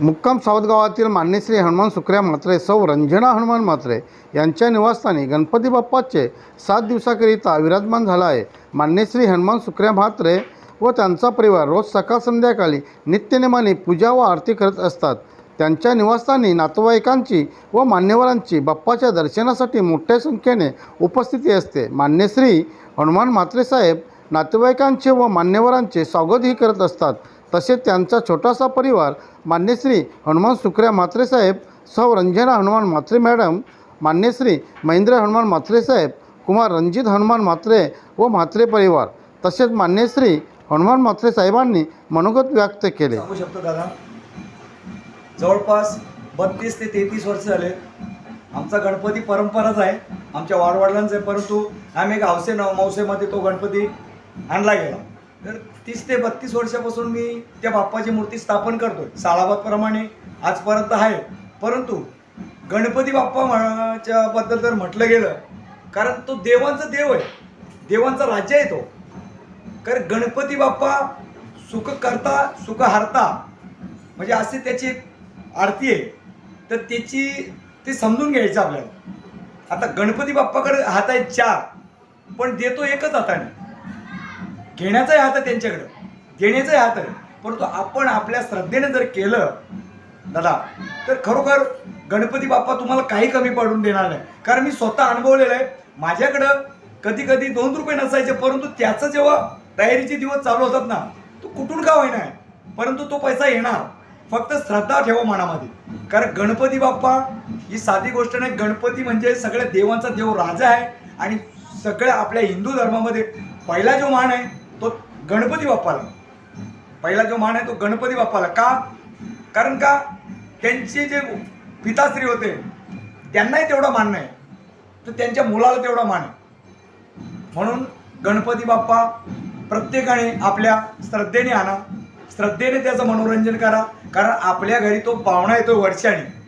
मुक्काम सावदगावातील मान्यश्री हनुमान सुक्रिया म्हात्रे सौ रंजना हनुमान म्हात्रे यांच्या निवासस्थानी गणपती बाप्पाचे सात दिवसाकरिता विराजमान झाला आहे. मान्यश्री हनुमान सुक्रिया म्हात्रे व त्यांचा परिवार रोज सकाळ संध्याकाळी नित्यनेमाने पूजा व आरती करत असतात. त्यांच्या निवासस्थानी नातेवाईकांची व मान्यवरांची बाप्पाच्या दर्शनासाठी मोठ्या संख्येने उपस्थिती असते. मान्यश्री हनुमान म्हात्रे साहेब नातेवाईकांचे व मान्यवरांचे स्वागतही करत असतात. तसेच त्यांचा छोटासा परिवार मान्यश्री हनुमान सुक्रिया म्हात्रेसाहेब सौ रंजना हनुमान म्हात्रे मॅडम मान्यश्री महेंद्र हनुमान म्हात्रेसाहेब कुमार रणजित हनुमान म्हात्रे व म्हात्रे परिवार तसेच मान्यश्री हनुमान म्हात्रे साहेबांनी मनोगत व्यक्त केले. सांगू शकतो दादा? जवळपास बत्तीस ते तेहतीस वर्ष झाले. आमचा गणपती परंपराच आहे. आमच्या वाडवडिलांचा आहे परंतु आम्ही एक हौसे न मौसेमध्ये तो गणपती आणला गेला. तर तीस ते बत्तीस वर्षापासून मी त्या बाप्पाची मूर्ती स्थापन करतोय. साळाबादप्रमाणे आजपर्यंत आहे. परंतु गणपती बाप्पा म्हणाच्या बद्दल जर म्हटलं गेलं कारण तो देवांचा देव आहे. देवांचा राज्य आहे तो. कारण गणपती बाप्पा सुख करता सुख हरता म्हणजे अशी त्याची एक आरती आहे. तर त्याची ते समजून घ्यायचं आपल्याला. आता गणपती बाप्पाकडे हात आहेत चार पण देतो एकच हाताने. घेण्याचाही हात आहे त्यांच्याकडं. देण्याचाही हात आहे. परंतु आपण आपल्या श्रद्धेने जर केलं दादा तर खरोखर गणपती बाप्पा तुम्हाला काही कमी पडून देणार नाही. कारण मी स्वतः अनुभवलेलं आहे माझ्याकडं कधी कधी दोन रुपये नसायचे परंतु त्याचं जेव्हा तयारीचे दिवस चालू होतात ना तो कुठून का होईना परंतु तो पैसा येणार. फक्त श्रद्धा ठेवा मनामध्ये. कारण गणपती बाप्पा ही साधी गोष्ट नाही. गणपती म्हणजे सगळ्या देवांचा देव राजा आहे आणि सगळ्या आपल्या हिंदू धर्मामध्ये पहिला जो मान आहे तो गणपती बाप्पाला. पहिला जो मान आहे तो गणपती बाप्पाला. का? कारण का? त्यांचे जे पिताश्री होते त्यांनाही तेवढा मान नाही. तर त्यांच्या मुलाला तेवढा मान आहे. म्हणून गणपती बाप्पा प्रत्येकाने आपल्या श्रद्धेने आणा. श्रद्धेने त्याचं मनोरंजन करा. कारण आपल्या घरी तो पाहुणा येतो वर्षाने.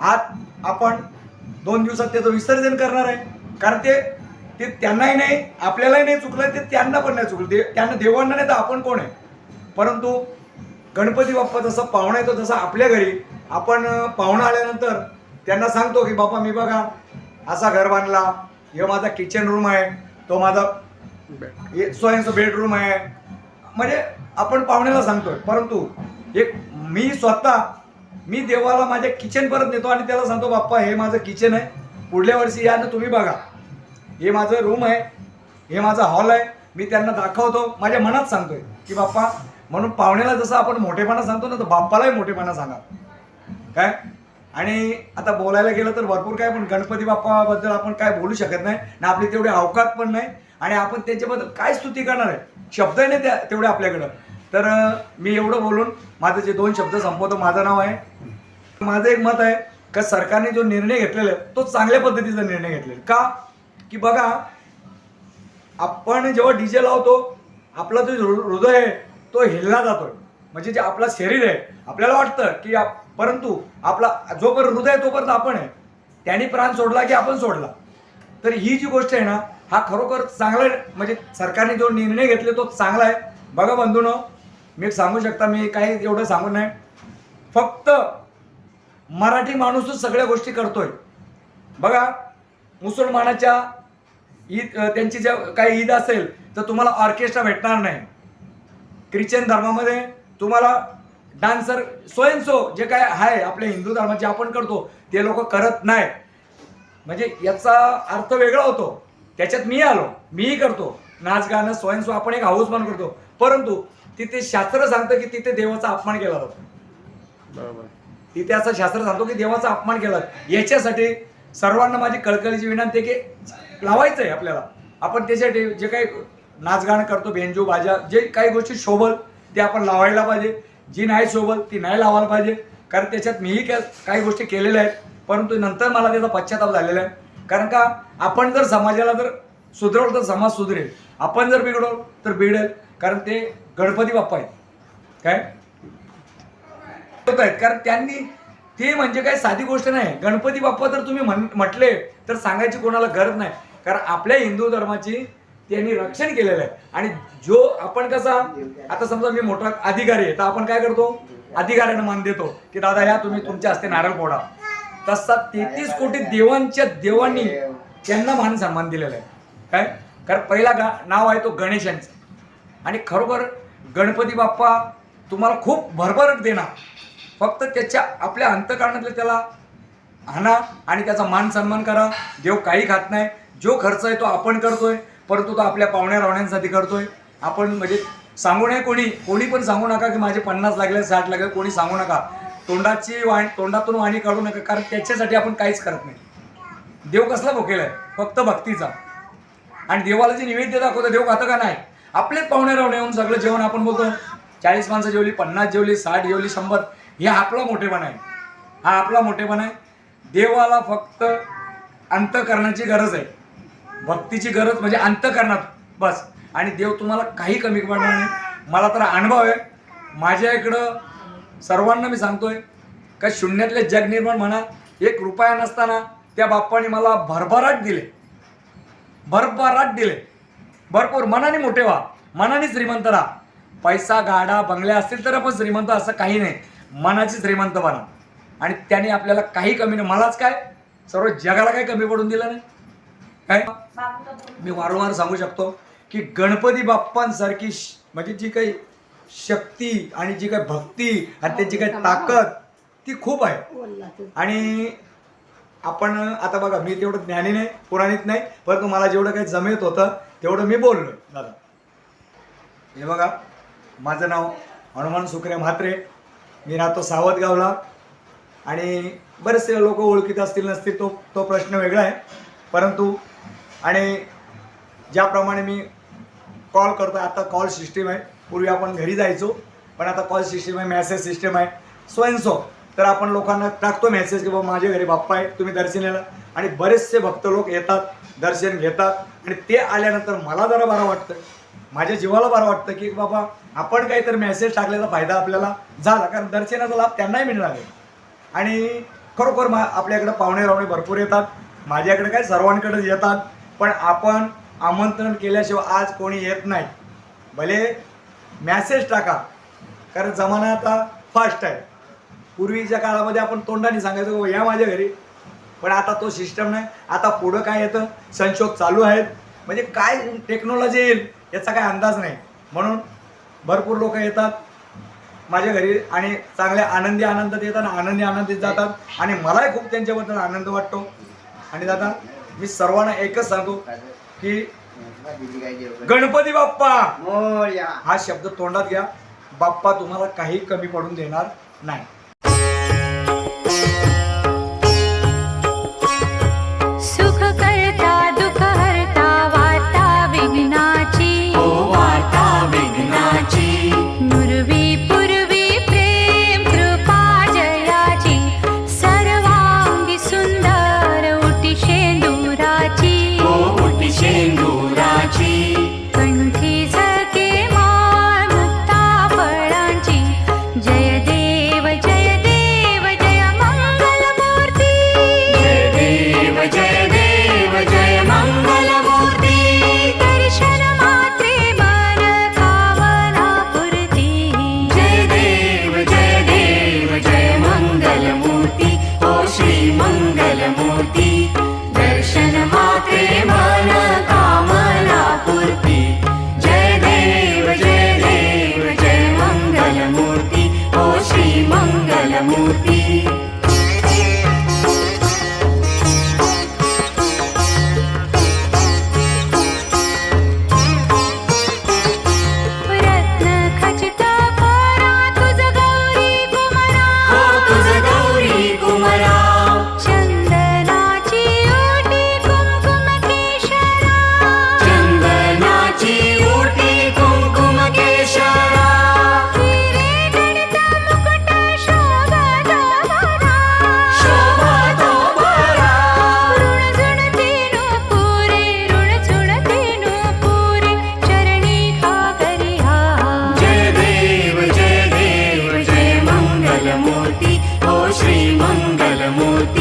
आज आपण दोन दिवसात त्याचं विसर्जन करणार आहे. कारण ते ते त्यांनाही नाही आपल्यालाही नाही चुकलं ते त्यांना पण नाही चुकलं. दे त्यांना देवांना नाही तर आपण कोण आहे? परंतु गणपती बाप्पा जसा पाहुणा येतो तसा आपल्या घरी आपण पाहुणा आल्यानंतर त्यांना सांगतो की बाप्पा मी बघा असा घर बांधला हे माझा किचन रूम आहे तो माझा स्वयंचं बेडरूम आहे. म्हणजे आपण पाहुण्याला सांगतोय. परंतु एक मी स्वतः मी देवाला माझ्या किचन परत नेतो आणि त्याला सांगतो बाप्पा हे माझं किचन आहे. पुढल्या वर्षी या ना तुम्ही बघा. हे माझं रूम आहे. हे माझा हॉल आहे. मी त्यांना दाखवतो. माझ्या मनात सांगतोय की बाप्पा म्हणून पाहुण्याला जसं आपण मोठेपणा सांगतो ना तर बाप्पालाही मोठेपणा सांगा. काय? आणि आता बोलायला गेलं तर भरपूर काय पण गणपती बाप्पाबद्दल आपण काय बोलू शकत नाही. ना आपली तेवढी अवकात पण नाही. आणि आपण त्याच्याबद्दल काय स्तुती करणार आहे? शब्द नाही त्या तेवढे आपल्याकडं. तर मी एवढं बोलून माझं जे दोन शब्द संपवतो माझं नाव आहे. माझं एक मत आहे का सरकारने जो निर्णय घेतलेला आहे तो चांगल्या पद्धतीचा निर्णय घेतलेला का? की बघा आपण जेव्हा डीजे लावतो आपला जो हृ- हृदय आहे तो हिलला जातोय म्हणजे जे आपलं शरीर आहे आपल्याला वाटतं की आप- परंतु आपला जोपर्यंत हृदय तोपर्यंत आपण आहे. त्यांनी प्राण सोडला की आपण सोडला. तर ही जी गोष्ट आहे ना हा खरोखर चांगला आहे. म्हणजे सरकारने जो निर्णय घेतले तो चांगला आहे. बघा बंधूनो मी सांगू शकता मी काही एवढं सांगू नाही. फक्त मराठी माणूसच सगळ्या गोष्टी करतोय. बघा मुसलमानाच्या ईद त्यांची ज्या काही ईद असेल तर तुम्हाला ऑर्केस्ट्रा भेटणार नाही. ख्रिश्चन धर्मामध्ये तुम्हाला डान्सर स्वयंसो जे काय आहे आपल्या हिंदू धर्मात जे आपण करतो ते लोक करत नाही. म्हणजे याचा अर्थ वेगळा होतो. त्याच्यात मी आलो मीही करतो. नाच गाणं स्वयंसो आपण एक हाऊस पण करतो. परंतु तिथे शास्त्र सांगतं की तिथे देवाचा अपमान केला जातो. बरोबर. तिथे असं शास्त्र सांगतो की देवाचा अपमान केला याच्यासाठी सर्वांना माझी कळकळीची विनंती आहे की लावायचं आहे आपल्याला. आपण त्याच्यासाठी जे काही नाचगाण करतो भेंजू बाजा जे काही गोष्टी शोभल ते आपण लावायला पाहिजे. जी नाही शोभल ती नाही लावायला पाहिजे. कारण त्याच्यात मीही काही गोष्टी केलेल्या आहेत परंतु नंतर मला त्याचा पश्चाताप झालेला आहे. कारण का आपण जर समाजाला जर सुधरवलं तर समाज सुधरेल. आपण जर बिघडवलं तर बिघडेल. कारण ते गणपती बाप्पा आहेत. काय? होत आहेत. कारण त्यांनी ते म्हणजे काय साधी गोष्ट नाही. गणपती बाप्पा जर तुम्ही म्हण म्हटले तर सांगायची कोणाला गरज नाही. कारण आपल्या हिंदू धर्माची त्यांनी रक्षण केलेलं आहे. आणि जो आपण कसा आता समजा मी मोठा अधिकारी आहे तर आपण काय करतो? अधिकाऱ्यांना मान देतो की दादा या तुम्ही तुमच्या हस्ते नारळ फोडा. तसा तेहतीस कोटी देवांच्या देवांनी त्यांना मान सन्मान दिलेला आहे. काय? कारण पहिला गा नाव आहे तो गणेशांचं. आणि खरोखर गणपती बाप्पा तुम्हाला खूप भरभरट देणार. फक्त त्याच्या आपल्या अंतकारणातले त्याला आणा आणि त्याचा मान सन्मान करा. देव काही खात नाही. जो खर्च आहे तो आपण करतोय परंतु तो आपल्या पाहुण्या रावण्यांसाठी करतोय. आपण म्हणजे सांगू नये कोणी कोणी पण सांगू नका की माझे पन्नास लागले साठ लागले कोणी सांगू नका. तोंडाची वाणी तोंडातून वाणी काढू नका कारण त्याच्यासाठी आपण काहीच करत नाही. देव कसला भोकेला आहे? फक्त भक्तीचा. आणि देवाला जे निवेद्य दाखवतो देव खातं का नाही? आपलेच पाहुणे रावणे येऊन सगळं जेवण आपण बोलतो. चाळीस माणसं जेवली पन्नास जेवली साठ जेवली शंभर. हे आपला मोठेपणा आहे. हा आपला मोठेपणा आहे. देवाला फक्त अंतकरणाची गरज आहे. भक्तीची गरज म्हणजे अंतकरणात. बस. आणि देव तुम्हाला काही कमी पडणार नाही. मला तर अनुभव आहे. माझ्या इकडं सर्वांना मी सांगतोय का शून्यातले जग निर्माण म्हणा एक रुपया नसताना त्या बाप्पाने मला भरभराट दिले. भरभराट दिले. भरपूर. मनाने मोठे व्हा. मनाने श्रीमंत राहा. पैसा गाडा बंगल्या असतील तर आपण श्रीमंत असं काही नाही. मनाची श्रीमंत बना. आणि त्याने आपल्याला काही कमी नाही. मलाच काय? सर्व जगाला काही कमी पडून दिलं नाही. काय? मी वारंवार सांगू शकतो की गणपती बाप्पांसारखी म्हणजे जी काही शक्ती आणि जी काही भक्ती आणि त्याची काही ताकद ती खूप आहे. आणि आपण आता बघा मी तेवढं ज्ञानी नाही पुराणित नाही परंतु मला जेवढं काही जमेत होतं तेवढं मी बोललो दादा हे बघा माझं नाव हनुमान सुक्रे म्हात्रे. मी राहतो सावतगावला. आणि बरेचसे लोक ओळखीत असतील नसतील तो तो प्रश्न वेगळा आहे. परंतु आणि ज्याप्रमाणे मी कॉल करतो आता कॉल सिस्टीम आहे. पूर्वी आपण घरी जायचो पण आता कॉल सिस्टीम आहे मेसेज सिस्टीम आहे. स्वयंसो तर आपण लोकांना टाकतो मेसेज की बाबा माझ्या घरी बाप्पा आहे तुम्ही दर्शनाला. आणि बरेचसे भक्त लोक येतात दर्शन घेतात. आणि ते आल्यानंतर मला जरा बरं वाटतं माझ्या जीवाला बरं वाटतं की बाबा आपण काहीतरी मेसेज टाकल्याचा फायदा आपल्याला झाला. कारण दर्शनाचा लाभ त्यांनाही मिळणार आहे. आणि खरोखर मा आपल्याकडे पाहुणे रावणे भरपूर येतात. माझ्याकडे काय सर्वांकडेच येतात. पण आपण आमंत्रण केल्याशिवाय आज कोणी येत नाही. भले मॅसेज टाका. कारण जमाना आता फास्ट आहे. पूर्वीच्या काळामध्ये आपण तोंडाने सांगायचो हो, या माझ्या घरी. पण आता तो सिस्टम नाही. आता पुढं काय येतं? संशोध चालू आहेत. म्हणजे काय टेक्नॉलॉजी येईल याचा काय अंदाज नाही. म्हणून भरपूर लोक येतात माझ्या घरी आणि चांगल्या आनंदी आनंदात येतात आणि आनंदी आनंदीत जातात. आणि मलाही खूप त्यांच्याबद्दल आनंद वाटतो. आणि दादा मी सर्वांना एकच सांगतो की गणपती बाप्पा. हा शब्द तोंडात घ्या. बाप्पा तुम्हाला काही कमी पडून देणार नाही. मूर्ती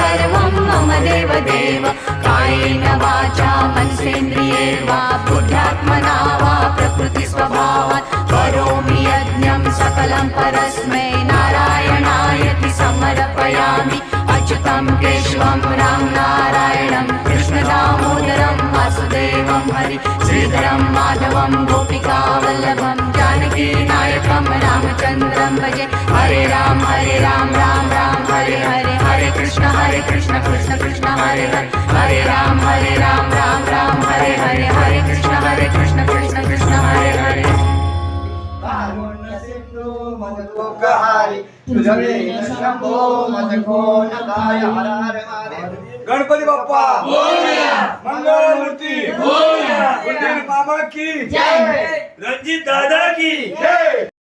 वामदेव देव कायेन वाचा मनसेन्द्रिये वा बुद्ध्यात्मना वा प्रकृतिस्वभावात्। करोमि यज्ञं सकलं परस्मै नारायणायति समर्पयामि। अच्युतं केशवं राम नारायणं कृष्णदामोदरं वासुदेवं हरि श्रीधरं माधवं गोपिकावल्लभं जानकीनायकं रामचन्द्रं भजे। हरे राम हरे राम राम राम हरे हरे। हरे कृष्ण हरे कृष्ण कृष्ण कृष्ण हरे हरे। हरे राम हरे राम राम राम हरे हरे। हरे कृष्ण हरे कृष्ण कृष्ण कृष्ण हरे हरे। तुझे शंभो मंगळमूर्ती को बाबा हर हर हरे। की जाऊ द्या. जायला लावू द्या. हा. पुढच्या जणाला.